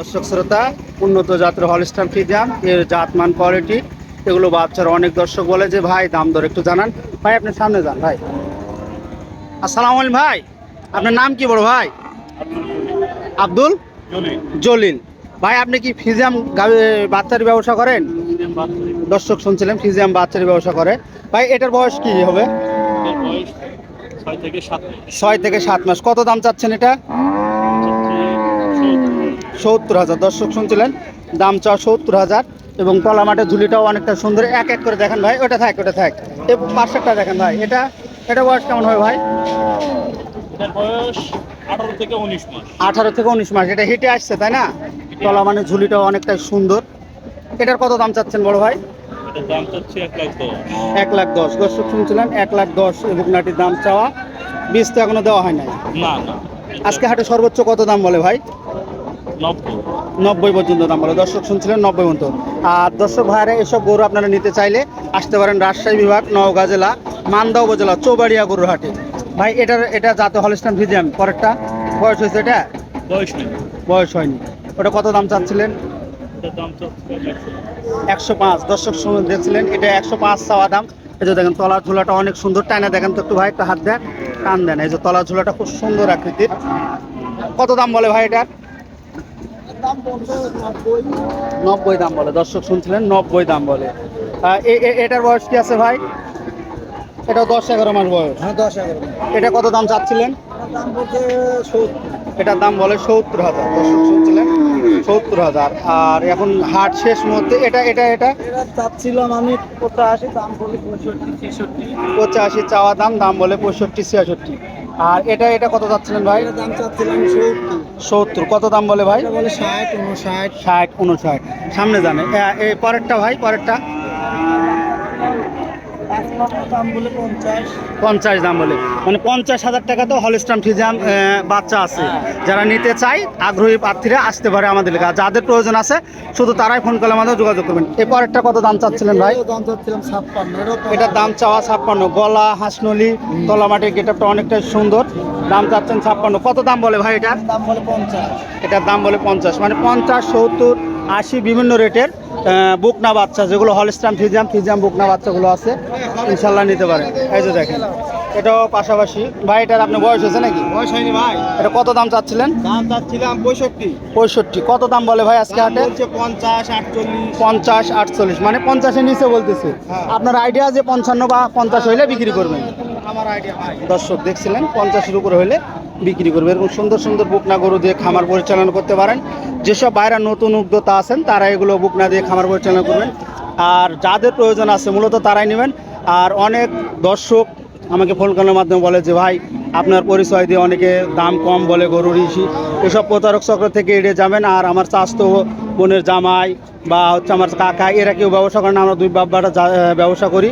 দর্শক শ্রোতা উন্নত জাতের হলস্টান ফিজাম এর জাতমান কোয়ালিটি এগুলো বাচ্চার অনেক দর্শক বলে যে ভাই দাম দর একটু জানান। ভাই আপনি সামনে যান ভাই। আসসালাম আলাইকুম ভাই। আপনার নাম কি বড় ভাই? আব্দুল জলিল। ভাই আপনি কি গাভী- বাচ্চার ব্যবসা করেন? দর্শক শুনছিলেন ফিজিয়াম বাচ্চার ব্যবসা করে। ভাই এটার বয়স কি হবে? ছয় থেকে সাত মাস। কত দাম চাচ্ছেন এটা? সত্তর হাজার। দর্শক শুনছিলেন দাম চাও সত্তর হাজার এবং তলা মাঠের ঝুলিটাও অনেকটা সুন্দর। এক এক করে দেখেন ভাই ওটা থাক ওটা থাক। এ পাশেরটা দেখেন ভাই এটা এটা বয়স কেমন হয় ভাই? বয়স আঠারো থেকে উনিশ মাস। থেকে উনিশ মাস এটা হেঁটে আসছে তাই না? তলা মানে ঝুলিটাও অনেকটাই সুন্দর। এটার কত দাম চাচ্ছেন বড় ভাই? এক লাখ দশ। দর্শক শুনছিলেন এক লাখ দশ বুকনাটির দাম চাওয়া। বীজ তো এখনও দেওয়া হয় নাই। আজকে হাটে সর্বোচ্চ কত দাম বলে ভাই? নব্বই। পর্যন্ত দাম বলে। দর্শক শুনছিলেন নব্বই পর্যন্ত। আর দর্শক ভাইরা এসব গরু আপনারা নিতে চাইলে আসতে পারেন রাজশাহী বিভাগ নওগাঁ জেলা মান্দা উপজেলা চৌবাড়িয়া গরুর হাটে ভাই এটার এটা যাতে হলস্টান ভিজিয়াম পরেরটা? বয়স হয়েছে এটা? বয়স নেই। বয়স হয়নি। ওটা কত দাম চাচ্ছিলেন? একশো পাঁচ। দর্শক শুনে দেখছিলেন এটা একশো পাঁচ চাওয়া দাম। এই যে দেখেন তলার ঝুলাটা অনেক সুন্দর। টাইনা দেখেন তো একটু ভাই একটা হাত দেন টান দেন। এই যে তলার ঝুলাটা খুব সুন্দর আকৃতির। কত দাম বলে ভাই এটার? নব্বই? দাম বলে দর্শক শুনছিলেন নব্বই দাম বলে। এটার বয়স কি আছে ভাই? এটা দশ এগারো মাস বয়স। হ্যাঁ দশ এগারো এটা কত দাম চাচ্ছিলেন? এটার দাম বলে সত্তর হাজার দর্শক শুনছিলেন? সত্তর হাজার। আর এখন হাট শেষ মুহূর্তে এটা এটা এটা? এটা চাচ্ছিলাম আমি পঁচাশি দাম বলি পঁয়ষট্টি ছেষট্টি। পঁচাশি চাওয়া দাম দাম বলে পঁয়ষট্টি ছিয়াষট্টি। আর এটা এটা কত যাচ্ছিলেন ভাই? দাম চাচ্ছিলাম সত্তর। কত দাম বলে ভাই? বলে ষাট উনষাট ষাট উনষাট সামনে জানে। এ পরেরটা ভাই পরেরটা। পঞ্চাশ দাম বলে। মানে পঞ্চাশ হাজার টাকা তো হলস্টাম ফিজাম বাচ্চা আছে। যারা নিতে চায়, আগ্রহী প্রার্থীরা আসতে পারে আমাদের কাছে। যাদের প্রয়োজন আছে, শুধু তারাই ফোন করলে আমাদের যোগাযোগ করবেন। এই পরেরটা কত দাম চাচ্ছিলেন ভাই? এটাও দাম চাওয়া ছাপ্পান্ন। গলা, হাঁসনলি তলা মাটির গেটআপটা অনেকটাই সুন্দর। দাম চাচ্ছেন ছাপ্পান্ন। কত দাম বলে ভাই এটার দাম বলে পঞ্চাশ এটার দাম বলে পঞ্চাশ। মানে পঞ্চাশ, সত্তর, আশি বিভিন্ন রেটের বুকনা বাচ্চা, যেগুলো হলস্টাম ফিজাম ফিজাম বুকনা বাচ্চাগুলো আছে। ইনশাল্লাহ নিতে পারেন এই যে দেখেন এটাও পাশাপাশি। ভাই এটার আপনার বয়স হয়েছে নাকি? বয়স হয়নি ভাই। এটা কত দাম চাচ্ছিলেন? দাম চাচ্ছিলাম পঁয়ষট্টি। পঁয়ষট্টি। কত দাম বলে ভাই আজকে হাটে? পঞ্চাশ আটচল্লিশ। পঞ্চাশ আটচল্লিশ। মানে পঞ্চাশের নিচে বলতেছে। হ্যাঁ। আপনার আইডিয়া যে পঞ্চান্ন বা পঞ্চাশ হইলে বিক্রি করবেন? আমার আইডিয়া ভাই। দর্শক দেখছিলেন? পঞ্চাশের উপরে হলে বিক্রি করবে। এরকম সুন্দর সুন্দর বুকনা গরু দিয়ে খামার পরিচালনা করতে পারেন। যেসব বাইরা নতুন উদ্যোক্তা আছেন তারা এগুলো বুকনা দিয়ে খামার পরিচালনা করবেন। আর যাদের প্রয়োজন আছে মূলত তারাই নেবেন। আর অনেক দর্শক আমাকে ফোন করার মাধ্যমে বলে যে, ভাই, আপনার পরিচয় দিয়ে অনেকে দাম কম বলে গরুর ইসি। এসব প্রতারক চক্র থেকে এড়িয়ে যাবেন আর আমার চাস্তো বোনের জামাই বা হচ্ছে আমার কাকা, এরা কেউ ব্যবসা করেন আমরা দুই বাব্বাটা যা- ব্যবসা করি।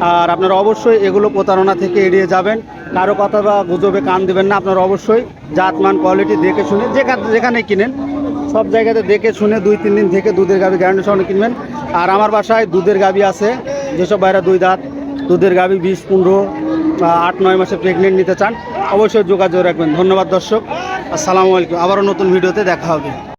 আর আপনারা অবশ্যই এগুলো প্রতারণা থেকে এড়িয়ে যাবেন। কারও কথা বা গুজবে কান দিবেন না, আপনারা অবশ্যই জাতমান কোয়ালিটি দেখে শুনে যেখানে কিনেন, সব জায়গাতে দেখে শুনে দুই, তিন দিন থেকে দুধের গাভি গ্যারান্টি সহ কিনবেন। আর আমার বাসায় দুধের গাভি আছে। যেসব বাইরা দুই দাঁত, দুধের গাভি বিশ, পনেরো আট, নয় মাসে প্রেগনেন্ট নিতে চান, অবশ্যই যোগাযোগ রাখবেন। ধন্যবাদ দর্শক। আসসালামু আলাইকুম। আবারও নতুন ভিডিওতে দেখা হবে।